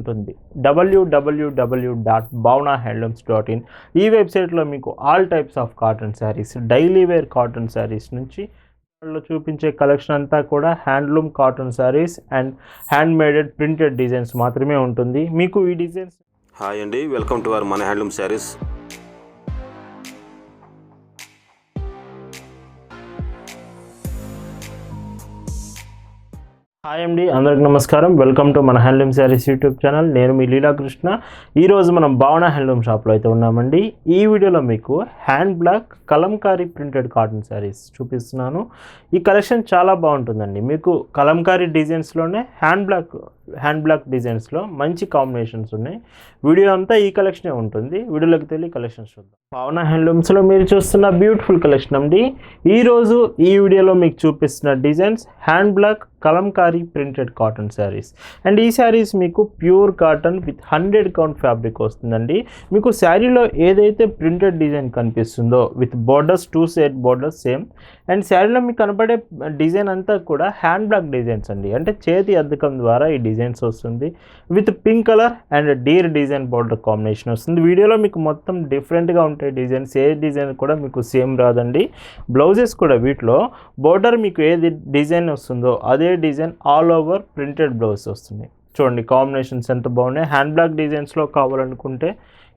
ఉంటుంది. W W W dot Bhavana handlooms dot in ఈ వెబ్సైట్లో మీకు all types of cotton saris daily wear cotton saris నుంచి వాళ్ళు చూపించే కలెక్షన్ అంతా కూడా handloom cotton saris and hand maded printed designs మాత్రమే ఉంటుంది. మీకు ఈ డిజైన్స్ హాయ్ అండి వెల్కమ్ టు అవర్ మన హ్యాండ్లూమ్ శారీస్. హాయ్ అండి అందరికి నమస్కారం. వెల్కమ్ టు మన హ్యాండ్లూమ్ శారీస్ యూట్యూబ్ ఛానల్ నేను మీ లీలాకృష్ణ. ఈరోజు మనం భావన హ్యాండ్లూమ్ షాప్లో అయితే ఉన్నామండి. ఈ వీడియోలో మీకు hand block Kalamkari printed cotton saris చూపిస్తున్నాను. ఈ కలెక్షన్ చాలా బాగుంటుందండి. మీకు కలంకారీ డిజైన్స్లోనే హ్యాండ్ బ్లాక్ హ్యాండ్ బ్లాక్ డిజైన్స్లో మంచి కాంబినేషన్స్ ఉన్నాయి. వీడియో అంతా ఈ కలెక్షనే ఉంటుంది. వీడియోలోకి తెలియ కలెక్షన్స్ చూద్దాం. పవన హ్యాండ్లూమ్స్లో మీరు చూస్తున్న బ్యూటిఫుల్ కలెక్షన్ అండి. ఈరోజు ఈ వీడియోలో మీకు చూపిస్తున్న designs hand block Kalamkari printed cotton saris. And ఈ శారీస్ మీకు pure cotton with hundred count fabric వస్తుందండి. మీకు శారీలో ఏదైతే ప్రింటెడ్ డిజైన్ కనిపిస్తుందో with borders two side borders same. And శారీలో మీకు కనపడే డిజైన్ అంతా కూడా హ్యాండ్ బ్లాక్ డిజైన్స్ అండి. అంటే చేతి అద్దకం ద్వారా ఈ డిజైన్ డిజైన్స్ వస్తుంది with pink colour and deer design border combination వస్తుంది. వీడియోలో మీకు మొత్తం డిఫరెంట్గా ఉంటాయి డిజైన్స్. ఏ డిజైన్ కూడా మీకు సేమ్ రాదండి. బ్లౌజెస్ కూడా వీటిలో బోర్డర్ మీకు ఏది డిజైన్ వస్తుందో అదే design all over printed blouse వస్తుంది. చూడండి కాంబినేషన్స్ ఎంత బాగున్నాయి. హ్యాండ్ బ్లాక్ డిజైన్స్లో కావాలనుకుంటే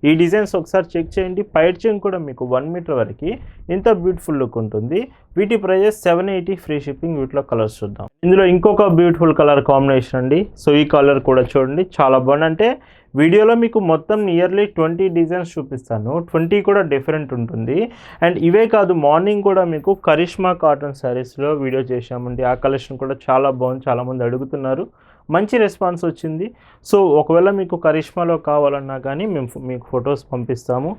ఈ డిజైన్స్ ఒకసారి చెక్ చేయండి. పైట్ చెంగ్ కూడా మీకు వన్ మీటర్ వరకు ఇంత బ్యూటిఫుల్ లుక్ ఉంటుంది. వీటి prices seven eighty free shipping వీటిలో కలర్స్ చూద్దాం. ఇందులో ఇంకొక బ్యూటిఫుల్ కలర్ కాంబినేషన్ అండి. సో ఈ కలర్ కూడా చూడండి. చాలా బాగుంది. అంటే వీడియోలో మీకు మొత్తం నియర్లీ ట్వంటీ డిజైన్స్ చూపిస్తాను. ట్వంటీ కూడా డిఫరెంట్ ఉంటుంది. అండ్ ఇవే కాదు మార్నింగ్ కూడా మీకు కరిష్మా కాటన్ శారీస్లో వీడియో చేశామండి. ఆ కలెక్షన్ కూడా చాలా బాగుంది. చాలామంది అడుగుతున్నారు. మంచి రెస్పాన్స్ వచ్చింది. సో ఒకవేళ మీకు కరిష్మాలో కావాలన్నా కానీ మేము మీకు ఫొటోస్ పంపిస్తాము.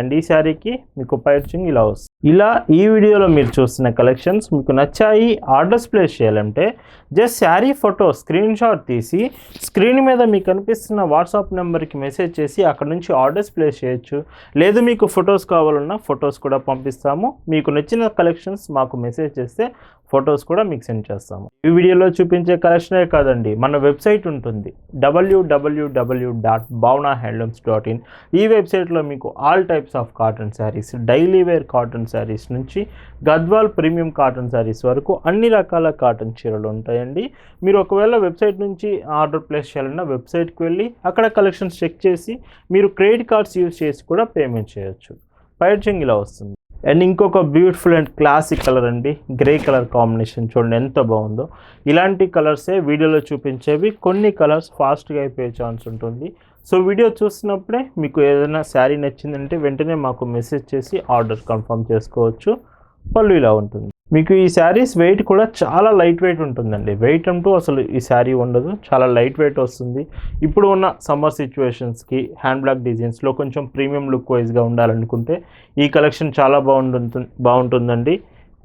అండ్ ఈ శారీకి మీకు పైర్చింగ్ ఇలా వస్తుంది ఇలా ఈ వీడియోలో మీరు చూస్తున్న కలెక్షన్స్ మీకు నచ్చాయి ఆర్డర్స్ ప్లేస్ చేయాలంటే just sari photo screenshot తీసి స్క్రీన్ మీద మీకు కనిపిస్తున్న వాట్సాప్ నెంబర్కి మెసేజ్ చేసి అక్కడ నుంచి ఆర్డర్స్ ప్లేస్ చేయొచ్చు. లేదు మీకు ఫొటోస్ కావాలన్నా ఫొటోస్ కూడా పంపిస్తాము. మీకు నచ్చిన కలెక్షన్స్ మాకు మెసేజ్ చేస్తే ఫొటోస్ కూడా మీకు సెండ్ చేస్తాము. ఈ వీడియోలో చూపించే కలెక్షనే కాదండి మన వెబ్సైట్ ఉంటుంది. W W W dot Bhavana handlooms dot in. ఈ వెబ్సైట్లో మీకు all types of cotton saris daily wear cotton saris నుంచి గద్వాల్ ప్రీమియం కాటన్ శారీస్ వరకు అన్ని రకాల కాటన్ చీరలు ఉంటాయండి. మీరు ఒకవేళ వెబ్సైట్ నుంచి ఆర్డర్ ప్లేస్ చేయాలన్నా వెబ్సైట్కి వెళ్ళి అక్కడ కలెక్షన్స్ చెక్ చేసి మీరు క్రెడిట్ కార్డ్స్ యూజ్ చేసి కూడా పేమెంట్ చేయొచ్చు. పైర్చింగ్ ఇలా వస్తుంది. అండ్ ఇంకొక బ్యూటిఫుల్ అండ్ క్లాసిక్ కలర్ అండి. గ్రే కలర్ కాంబినేషన్ చూడండి ఎంత బాగుందో. ఇలాంటి కలర్సే వీడియోలో చూపించేవి. కొన్ని కలర్స్ ఫాస్ట్గా అయిపోయే ఛాన్స్ ఉంటుంది. సో వీడియో చూస్తున్నప్పుడే మీకు ఏదైనా శారీ నచ్చిందంటే వెంటనే మాకు మెసేజ్ చేసి ఆర్డర్ కన్ఫర్మ్ చేసుకోవచ్చు. పళ్ళు ఇలా ఉంటుంది. మీకు ఈ శారీస్ వెయిట్ కూడా చాలా లైట్ వెయిట్ ఉంటుందండి. వెయిట్ అంటూ అసలు ఈ శారీ ఉండదు. చాలా లైట్ వెయిట్ వస్తుంది. ఇప్పుడు ఉన్న సమ్మర్ సిచ్యువేషన్స్కి హ్యాండ్ బ్లాక్ డిజైన్స్లో కొంచెం ప్రీమియం లుక్ వైజ్గా ఉండాలనుకుంటే ఈ కలెక్షన్ చాలా బాగుంటుంది బాగుంటుందండి.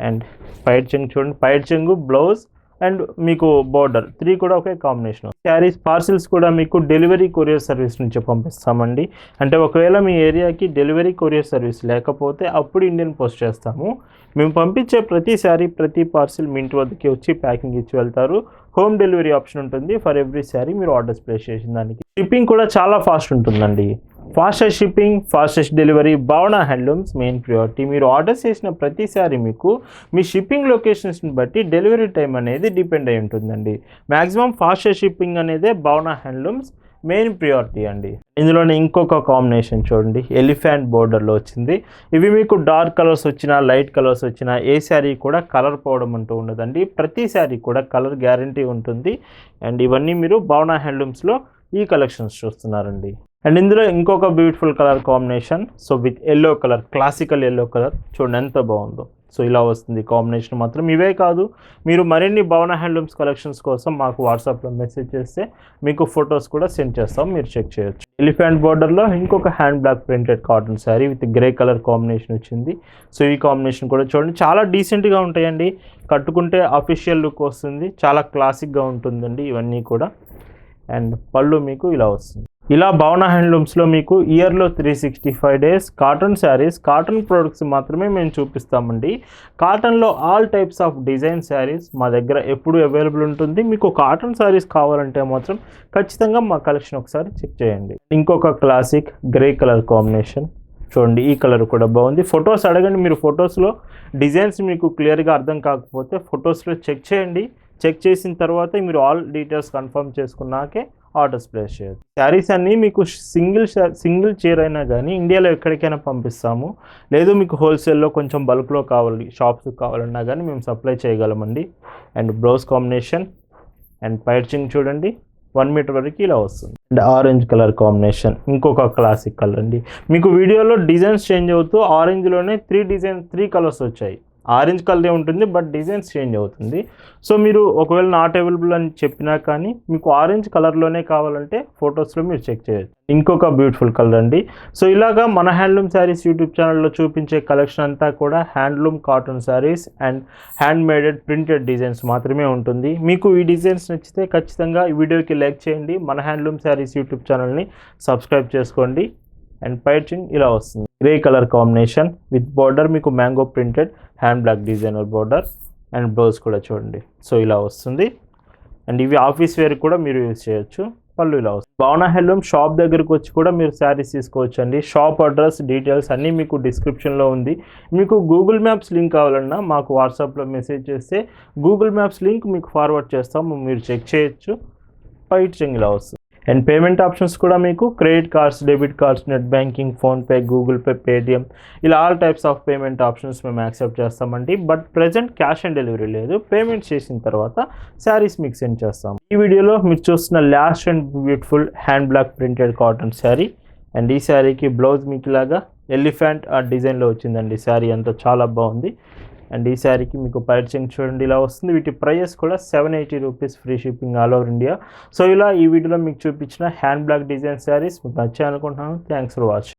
అండ్ పైట్ చెంగు చూడండి. పైట్ చెంగు బ్లౌజ్ అండ్ మీకు బార్డర్ త్రీ కూడా ఒకే కాంబినేషన్. క్యారీస్ పార్సిల్స్ కూడా మీకు డెలివరీ కొరియర్ సర్వీస్ నుంచి పంపిస్తామండి. అంటే ఒకవేళ మీ ఏరియాకి డెలివరీ కొరియర్ సర్వీస్ లేకపోతే అప్పుడు ఇండియన్ పోస్ట్ చేస్తాము. మేము పంపించే ప్రతి శారీ ప్రతి పార్సిల్ మీ ఇంటి వద్దకి వచ్చి ప్యాకింగ్ ఇచ్చి వెళ్తారు. హోమ్ డెలివరీ ఆప్షన్ ఉంటుంది. ఫర్ ఎవ్రీ శారీ మీరు ఆర్డర్స్ ప్లేస్ చేసిన దానికి. షిప్పింగ్ కూడా చాలా ఫాస్ట్ ఉంటుందండి. Fastest shipping fastest delivery Bhavana handlooms main priority. మీరు ఆర్డర్ చేసిన ప్రతిసారి మీకు మీ షిప్పింగ్ లొకేషన్స్ని బట్టి డెలివరీ టైం అనేది డిపెండ్ అయి ఉంటుందండి. మ్యాక్సిమం ఫాస్టెస్ట్ షిప్పింగ్ అనేదే భావన హ్యాండ్లూమ్స్ మెయిన్ ప్రియారిటీ అండి. ఇందులోనే ఇంకొక కాంబినేషన్ చూడండి. ఎలిఫెంట్ బోర్డర్లో వచ్చింది. ఇవి మీకు డార్క్ కలర్స్ వచ్చినా లైట్ కలర్స్ వచ్చినా ఏ శారీ కూడా కలర్ పోవడం అంటూ ఉండదండి. ప్రతి శారీ కూడా కలర్ గ్యారంటీ ఉంటుంది. అండ్ ఇవన్నీ మీరు భావన హ్యాండ్లూమ్స్లో ఈ కలెక్షన్స్ చూస్తున్నారండి. అండ్ ఇందులో ఇంకొక beautiful colour combination so with yellow colour classical yellow colour చూడండి ఎంత బాగుందో. సో ఇలా వస్తుంది కాంబినేషన్ మాత్రం. ఇవే కాదు మీరు మరిన్ని భవన హ్యాండ్లూమ్స్ కలెక్షన్స్ కోసం మాకు వాట్సాప్లో మెసేజ్ చేస్తే మీకు ఫొటోస్ కూడా సెండ్ చేస్తాం మీరు చెక్ చేయొచ్చు. ఎలిఫెంట్ బార్డర్లో ఇంకొక hand block printed cotton sari with grey colour combination వచ్చింది. సో ఈ కాంబినేషన్ కూడా చూడండి చాలా డీసెంట్గా ఉంటాయండి. కట్టుకుంటే అఫీషియల్ లుక్ వస్తుంది చాలా క్లాసిక్గా ఉంటుందండి ఇవన్నీ కూడా. అండ్ పళ్ళు మీకు ఇలా వస్తుంది. ఇలా భవన హ్యాండ్లూమ్స్లో మీకు ఇయర్లో three sixty five days cotton saris cotton products మాత్రమే మేము చూపిస్తామండి. కాటన్లో all types of design saris మా దగ్గర ఎప్పుడు అవైలబుల్ ఉంటుంది. మీకు కాటన్ శారీస్ కావాలంటే మాత్రం ఖచ్చితంగా మా కలెక్షన్ ఒకసారి చెక్ చేయండి. ఇంకొక క్లాసిక్ గ్రే కలర్ కాంబినేషన్ చూడండి ఈ కలర్ కూడా బాగుంది. ఫొటోస్ అడగండి మీరు ఫొటోస్లో డిజైన్స్ మీకు క్లియర్గా అర్థం కాకపోతే ఫొటోస్లో చెక్ చేయండి. చెక్ చేసిన తర్వాత మీరు ఆల్ డీటెయిల్స్ కన్ఫర్మ్ చేసుకున్నాకే ఆర్డర్స్ ప్లేస్ చేయొచ్చు. శారీస్ అన్నీ మీకు సింగిల్ సింగిల్ చీర అయినా కానీ ఇండియాలో ఎక్కడికైనా పంపిస్తాము. లేదు మీకు హోల్సేల్లో కొంచెం బల్క్లో కావాలి షాప్స్ కావాలన్నా కానీ మేము సప్లై చేయగలమండి. అండ్ బ్లౌజ్ కాంబినేషన్ అండ్ పైర్చింగ్ చూడండి వన్ మీటర్ వరకు ఇలా వస్తుంది. అండ్ ఆరెంజ్ కలర్ కాంబినేషన్ ఇంకొక క్లాసిక్ కలర్ అండి. మీకు వీడియోలో డిజైన్స్ చేంజ్ అవుతూ ఆరెంజ్లోనే త్రీ డిజైన్ త్రీ కలర్స్ వచ్చాయి. ఆరెంజ్ కలరే ఉంటుంది బట్ డిజైన్స్ చేంజ్ అవుతుంది. సో మీరు ఒకవేళ నాట్ అవైలబుల్ అని చెప్పినా కానీ మీకు ఆరెంజ్ కలర్లోనే కావాలంటే ఫొటోస్లో మీరు చెక్ చేయొచ్చు. ఇంకొక బ్యూటిఫుల్ కలర్ అండి. సో ఇలాగా మన హ్యాండ్లూమ్ శారీస్ యూట్యూబ్ ఛానల్లో చూపించే కలెక్షన్ అంతా కూడా handloom cotton saris and hand maded printed designs మాత్రమే ఉంటుంది. మీకు ఈ డిజైన్స్ నచ్చితే ఖచ్చితంగా ఈ వీడియోకి లైక్ చేయండి. మన హ్యాండ్లూమ్ శారీస్ యూట్యూబ్ ఛానల్ని సబ్స్క్రైబ్ చేసుకోండి. అండ్ పైచింగ్ ఇలా వస్తుంది. Grey colour combination with border మీకు mango printed hand block designer border and blouse కూడా చూడండి. సో ఇలా వస్తుంది. అండ్ ఇవి ఆఫీస్ వేర్ కూడా మీరు యూజ్ చేయొచ్చు. పళ్ళు ఇలా వస్తుంది. భావన హెల్లోమ్ షాప్ దగ్గరకు వచ్చి కూడా మీరు శారీస్ తీసుకోవచ్చు అండి షాప్ అడ్రస్ డీటెయిల్స్ అన్నీ మీకు డిస్క్రిప్షన్లో ఉంది. మీకు గూగుల్ మ్యాప్స్ లింక్ కావాలన్నా మాకు వాట్సాప్లో మెసేజ్ చేస్తే గూగుల్ మ్యాప్స్ లింక్ మీకు ఫార్వర్డ్ చేస్తాము. మీరు చెక్ చేయొచ్చు. పైట్ చెంగిలా ఇలా వస్తుంది. అండ్ పేమెంట్ ఆప్షన్స్ కూడా మీకు credit cards debit cards net banking PhonePe Google Pay Paytm ఇలా all types of payment options మేము యాక్సెప్ట్ చేస్తామండి. But present cash on delivery లేదు. పేమెంట్ చేసిన తర్వాత శారీస్ మీకు సెండ్ చేస్తాం. ఈ వీడియోలో మీరు చూస్తున్న last and beautiful hand block printed cotton sari and ఈ శారీకి బ్లౌజ్ మీకు ఇలాగా ఎలిఫెంట్ ఆ డిజైన్లో వచ్చిందండి. శారీ అంతా చాలా బాగుంది. అండ్ ఈ శారీకి మీకు పరిచయం చూడండి ఇలా వస్తుంది. వీటి ప్రైస్ కూడా seven eighty rupees free shipping all over India. So ఇలా ఈ వీడియోలో మీకు చూపించిన హ్యాండ్ బ్లాక్ డిజైన్ శారీస్. మీకు నచ్చాయి అనుకుంటున్నాను. Thanks for watching